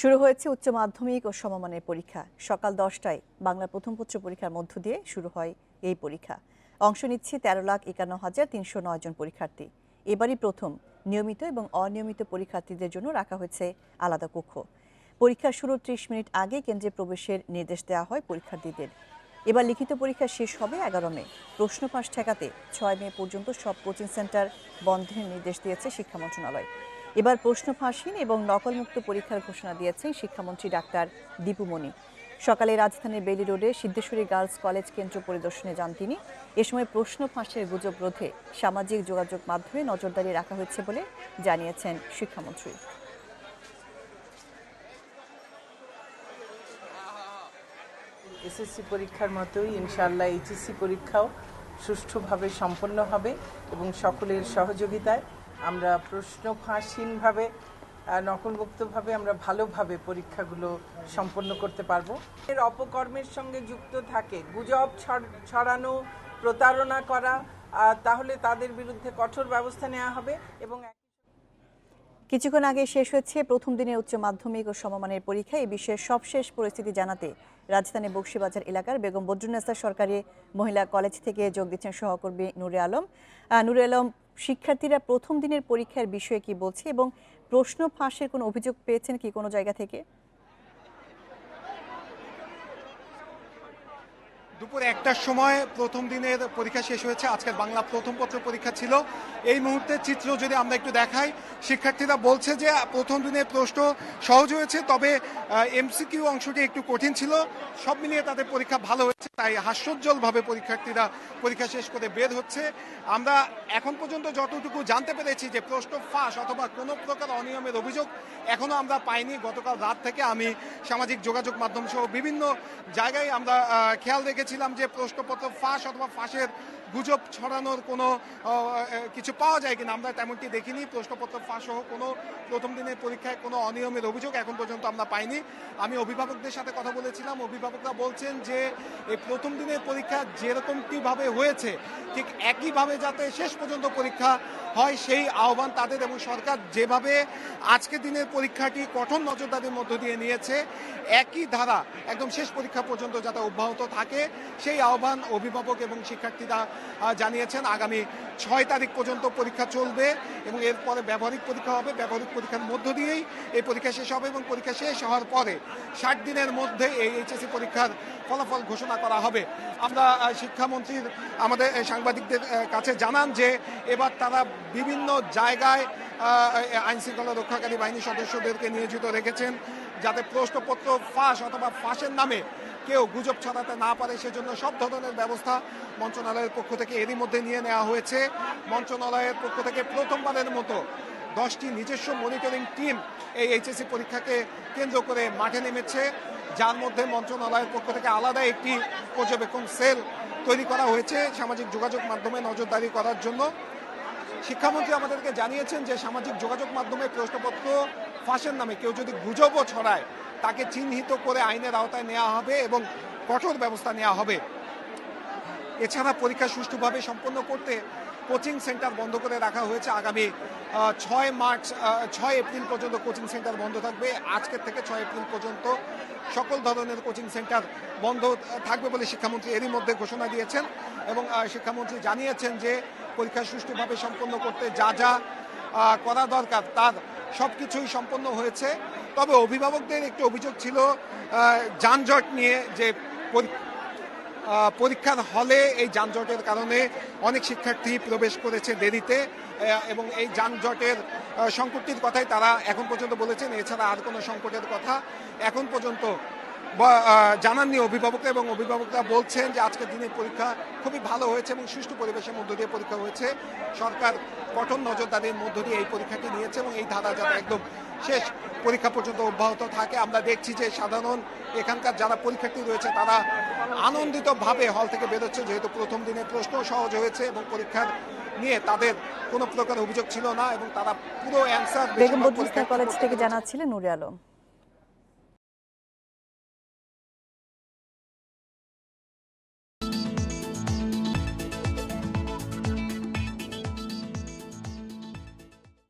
শুরু হয়েছে উচ্চ মাধ্যমিক ও সমমানের পরীক্ষা। সকাল দশটায় বাংলা প্রথম পত্র পরীক্ষার মধ্য দিয়ে শুরু হয় এই পরীক্ষা। অংশ নিচ্ছে তেরো লাখ একান্ন হাজার তিনশো নয় জন পরীক্ষার্থী। এবারই প্রথম। নিয়মিত এবং অনিয়মিত পরীক্ষার্থীদের জন্য রাখা হয়েছে আলাদা কক্ষ। পরীক্ষা শুরুর ত্রিশ মিনিট আগে কেন্দ্রে প্রবেশের নির্দেশ দেওয়া হয় পরীক্ষার্থীদের। এবার লিখিত পরীক্ষা শেষ হবে এগারো মে। প্রশ্ন পাশ ঠেকাতে ছয় মে পর্যন্ত সব কোচিং সেন্টার বন্ধের নির্দেশ দিয়েছে শিক্ষা মন্ত্রণালয়। এবার প্রশ্ন ফাঁসহীন এবং নকলমুক্ত পরীক্ষার ঘোষণা দিয়েছেন শিক্ষামন্ত্রী ডাক্তার দীপুমণি সকালে রাজধানীর বেলি রোডে সিদ্ধেশ্বরী গার্লস কলেজ কেন্দ্র পরিদর্শনে যান তিনি। এ সময় প্রশ্ন ফাঁসের গুজব রোধে সামাজিক যোগাযোগ মাধ্যমে নজরদারি রাখা হয়েছে বলে জানিয়েছেন শিক্ষামন্ত্রী। এসএসসি পরীক্ষার মতোই ইনশাআল্লাহ এইচএসসি পরীক্ষাও সুষ্ঠুভাবে সম্পন্ন হবে এবং সকলের সহযোগিতায় আমরা প্রশ্ন ফাঁসহীনভাবে নকলমুক্তভাবে আমরা ভালোভাবে পরীক্ষাগুলো সম্পন্ন করতে পারব। এর অপকর্মের সঙ্গে যুক্ত থাকে, গুজব ছড়- ছড়ানো, প্রতারণা করা তাহলে তাদের বিরুদ্ধে কঠোর ব্যবস্থা নেওয়া হবে এবং কিছুক্ষণ আগে শেষ হয়েছে প্রথম দিনের উচ্চ মাধ্যমিক ও সমমানের পরীক্ষা। এই বিষয়ে সবশেষ পরিস্থিতি জানাতে রাজধানী বক্সিবাজার এলাকার বেগম বদরুন্নেসা সরকারি মহিলা কলেজ থেকে যোগ দিচ্ছেন সহকর্মী নূরে আলম। নূরে আলম শিক্ষার্থীরা প্রথম দিনের পরীক্ষার বিষয়ে কি বলছে এবং প্রশ্ন ফাঁসের কোনো অভিযোগ পেয়েছেন কি কোনো জায়গা থেকে? দুপুর একটার সময় প্রথম দিনের পরীক্ষা শেষ হয়েছে। আজকের বাংলা প্রথম পত্র পরীক্ষা ছিল। এই মুহূর্তে চিত্র যদি আমরা একটু দেখাই, শিক্ষার্থীরা বলছে যে প্রথম দিনের প্রশ্ন সহজ হয়েছে, তবে এমসিকিউ অংশটি একটু কঠিন ছিল। সব মিলিয়ে তাদের পরীক্ষা ভালো হয়েছে, তাই হাস্যোজ্জ্বলভাবে পরীক্ষার্থীরা পরীক্ষা শেষ করে বের হচ্ছে। আমরা এখন পর্যন্ত যতটুকু জানতে পেরেছি যে প্রশ্ন ফাঁস অথবা কোনো প্রকার অনিয়মের অভিযোগ এখনও আমরা পাইনি। গতকাল রাত থেকে আমি সামাজিক যোগাযোগ মাধ্যম সহ বিভিন্ন জায়গায় আমরা খেয়াল খেয়াল রেখেছিলাম যে প্রশ্নপত্র ফাঁস অথবা ফাঁসের গুজব ছড়ানোর কোনো কিছু পাওয়া যায় কিনা, আমরা তেমনটি দেখিনি। প্রশ্নপত্র ফাঁস সহ কোনো প্রথম দিনের পরীক্ষায় কোনো অনিয়মের অভিযোগ এখন পর্যন্ত আমরা পাইনি। আমি অভিভাবকদের সাথে কথা বলেছিলাম। অভিভাবকরা বলছেন যে এই প্রথম দিনের পরীক্ষা যেরকমটিভাবে হয়েছে, ঠিক একইভাবে যাতে শেষ পর্যন্ত পরীক্ষা হয় সেই আহ্বান তাদের এবং সরকার যেভাবে আজকের দিনের পরীক্ষাটি কঠোর নজরদারির মধ্য দিয়ে নিয়েছে, একই ধারা একদম শেষ পরীক্ষা পর্যন্ত যাতে অব্যাহত থাকে। সেই আহ্বান অভিভাবক এবং শিক্ষার্থীরা জানিয়েছেন, আগামী ছয় তারিখ পর্যন্ত পরীক্ষা চলবে এবং এরপরে ব্যবহারিক পরীক্ষা হবে। ব্যবহারিক পরীক্ষার মধ্য দিয়েই এই পরীক্ষা শেষ হবে এবং পরীক্ষা শেষ হওয়ার পরে ষাট দিনের মধ্যে এই এইচএসসি পরীক্ষার ফলাফল ঘোষণা করা হবে। আমরা শিক্ষামন্ত্রীর, আমাদের সাংবাদিকদের কাছে জানান যে এবার তারা বিভিন্ন জায়গায় আইন শৃঙ্খলা রক্ষাকারী বাহিনী সদস্যদেরকে নিয়োজিত রেখেছেন যাতে প্রশ্নপত্র ফাঁস অথবা ফাঁসের নামে কেউ গুজব ছড়াতে না পারে, সেজন্য সব ধরনের ব্যবস্থা মন্ত্রণালয়ের পক্ষ থেকে এরই মধ্যে নিয়ে নেওয়া হয়েছে। মন্ত্রণালয়ের পক্ষ থেকে প্রথমবারের মতো দশটি নিজস্ব মনিটরিং টিম এই এইচএসসি পরীক্ষাকে কেন্দ্র করে মাঠে নেমেছে। যার মধ্যে মন্ত্রণালয়ের পক্ষ থেকে আলাদা একটি পর্যবেক্ষণ সেল তৈরি করা হয়েছে সামাজিক যোগাযোগ মাধ্যমে নজরদারি করার জন্য। শিক্ষামন্ত্রী আমাদেরকে জানিয়েছেন যে সামাজিক যোগাযোগ মাধ্যমে প্রশ্নপত্র ফাঁসের নামে কেউ যদি গুজবও ছড়ায় তাকে চিহ্নিত করে আইনের আওতায় নেওয়া হবে এবং কঠোর ব্যবস্থা নেওয়া হবে। এছাড়া পরীক্ষা সুষ্ঠুভাবে সম্পন্ন করতে কোচিং সেন্টার বন্ধ করে রাখা হয়েছে আগামী ছয় মার্চ ছয় এপ্রিল পর্যন্ত কোচিং সেন্টার বন্ধ থাকবে। আজকের থেকে ছয় এপ্রিল পর্যন্ত সকল ধরনের কোচিং সেন্টার বন্ধ থাকবে বলে শিক্ষামন্ত্রী এরই মধ্যে ঘোষণা দিয়েছেন এবং শিক্ষামন্ত্রী জানিয়েছেন যে পরীক্ষা সুষ্ঠুভাবে সম্পন্ন করতে যা যা করা দরকার তার সব কিছুই সম্পন্ন হয়েছে। তবে অভিভাবকদের একটু অভিযোগ ছিল যানজট নিয়ে যে পরী- পরীক্ষার হলে এই যানজটের কারণে অনেক শিক্ষার্থী প্রবেশ করেছে দেরিতে এবং এই যানজটের সংকটটির কথাই তারা এখন পর্যন্ত বলেছেন। এছাড়া আর কোনো সংকটের কথা এখন পর্যন্ত জানাননি অভিভাবকরা এবং অভিভাবকরা বলছেন যে আজকের দিনের পরীক্ষা খুবই ভালো হয়েছে এবং সুষ্ঠু পরিবেশের মধ্য দিয়ে পরীক্ষা হয়েছে। সরকার কঠোর নজরদারির মধ্য দিয়ে এই পরীক্ষাটি নিয়েছে এবং এই ধারা যাতে একদম শেষ পরীক্ষা পর্যন্ত অব্যাহত থাকে। আমরা দেখছি যে সাধারণ এখানকার যারা পরীক্ষার্থী রয়েছে তারা আনন্দিতভাবে হল থেকে বেরোচ্ছে। যেহেতু প্রথম দিনে প্রশ্ন সহজ হয়েছে এবং পরীক্ষার নিয়ে তাদের কোনো প্রকার অভিযোগ ছিল না এবং তারা পুরো অ্যান্সার বেগম কলেজ থেকে জানাচ্ছিলেন নুরে আলম।